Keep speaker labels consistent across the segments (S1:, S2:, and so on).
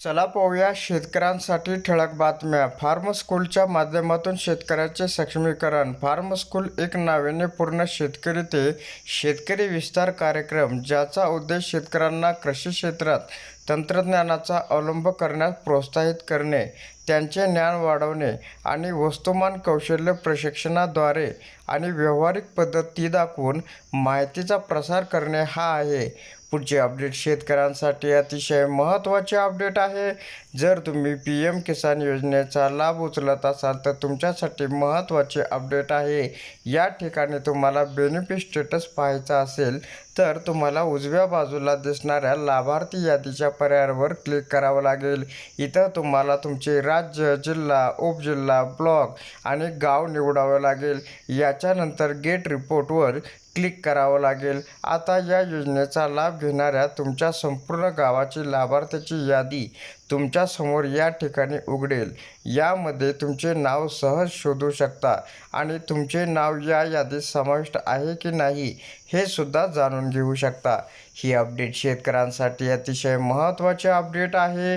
S1: चला पाहूया शेतकऱ्यांसाठी ठळक बातम्या. फार्म स्कूलच्या माध्यमातून शेतकऱ्याचे सक्षमीकरण. फार्म स्कूल एक नाविन्य पूर्ण शेतकरी ते शेतकरी विस्तार कार्यक्रम ज्याचा उद्देश शेतकऱ्यांना कृषी क्षेत्रात तंत्रज्ञानाचा अवलंब करण्यास प्रोत्साहित करणे त्यांचे ज्ञान वाढवणे आणि वस्तुमान कौशल्य प्रशिक्षणाद्वारे आणि व्यावहारिक पद्धती दाखवून माहितीचा प्रसार करणे हा आहे. पुढचे अपडेट शेतकऱ्यांसाठी अतिशय महत्त्वाचे अपडेट आहे. जर तुम्ही पी एम किसान योजनेचा लाभ उचलत असाल तर तुमच्यासाठी महत्त्वाचे अपडेट आहे. या ठिकाणी तुम्हाला बेनिफिट स्टेटस पाहायचा असेल तर तुम्हाला उजव्या बाजूला दिसणाऱ्या लाभार्थी यादीच्या पर्यायावर क्लिक करावं लागेल. इथं तुम्हाला तुमचे राज्य जिल्हा उपजिल्हा ब्लॉक आणि गाव निवडावं लागेल. याच्यानंतर गेट रिपोर्टवर क्लिक करावं लागेल. आता या योजनेचा लाभ घेणाऱ्या तुमच्या संपूर्ण गावाची लाभार्थ्याची यादी तुमच्यासमोर या ठिकाणी उघडेल. यामध्ये तुमचे नाव सहज शोधू शकता आणि तुमचे नाव या यादीत समाविष्ट आहे की नाही हे सुद्धा जाणून घेऊ शकता. ही अपडेट शेतकऱ्यांसाठी अतिशय महत्त्वाचे अपडेट आहे.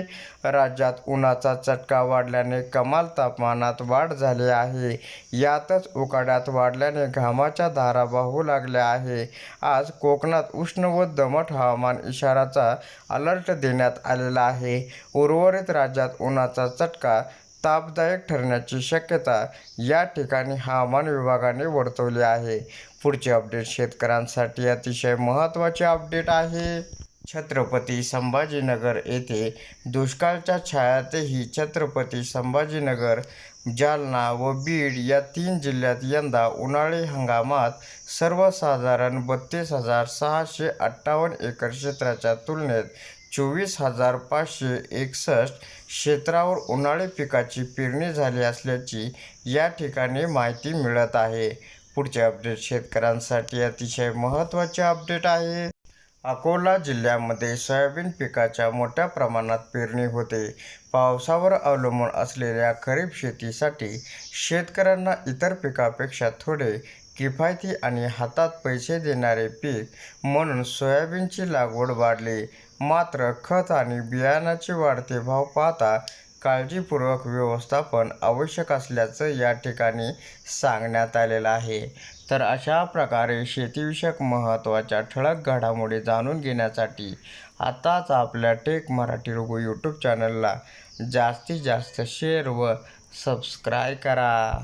S1: राज्यात उन्हाचा चटका वाढल्याने कमाल तापमानात वाढ झाली आहे. यातच उकाड्यात वाढल्याने घामाच्या धारा वाहू लागल्या आहे. आज कोकणात उष्ण व दमट हवामान इशाराचा अलर्ट देण्यात आलेला आहे. उर्वरित राज्यात उन्हाचा चटका तापदायक ठरण्याची शक्यता या ठिकाणी हवामान विभागाने वर्तवली आहे. पुढचे अपडेट शेतकऱ्यांसाठी अतिशय महत्त्वाचे अपडेट आहे. छत्रपती संभाजीनगर येथे दुष्काळच्या छायातही छत्रपती संभाजीनगर जालना व बीड या तीन जिल्ह्यात यंदा उन्हाळी हंगामात सर्वसाधारण बत्तीस हजार सहाशे अठ्ठावन्न एकर क्षेत्राच्या तुलनेत चोवीस हजार पाचशे एकसष्ट क्षेत्रावर उन्हाळी पिकाची पेरणी झाली असल्याची या ठिकाणी माहिती मिळत आहे. पुढचे अपडेट शेतकऱ्यांसाठी अतिशय महत्त्वाचे अपडेट आहे. अकोला जिल्ह्यामध्ये सोयाबीन पिकाच्या मोठ्या प्रमाणात पेरणी होते. पावसावर अवलंबून असलेल्या खरीप शेतीसाठी शेतकऱ्यांना इतर पिकापेक्षा थोडे किफायती आणि हातात पैसे देणारे पीक म्हणून सोयाबीनची लागवड वाढली. मात्र खत आणि बियाणाचे वाढते भाव पाहता काळजीपूर्वक व्यवस्थापन आवश्यक असल्याचं या ठिकाणी सांगण्यात आलेलं आहे. तर अशा प्रकारे शेतीविषयक महत्त्वाच्या ठळक घडामोडी जाणून घेण्यासाठी आताच आपल्या टेक मराठी लोगो यूट्यूब चॅनलला जास्तीत जास्त शेअर व सबस्क्राईब करा.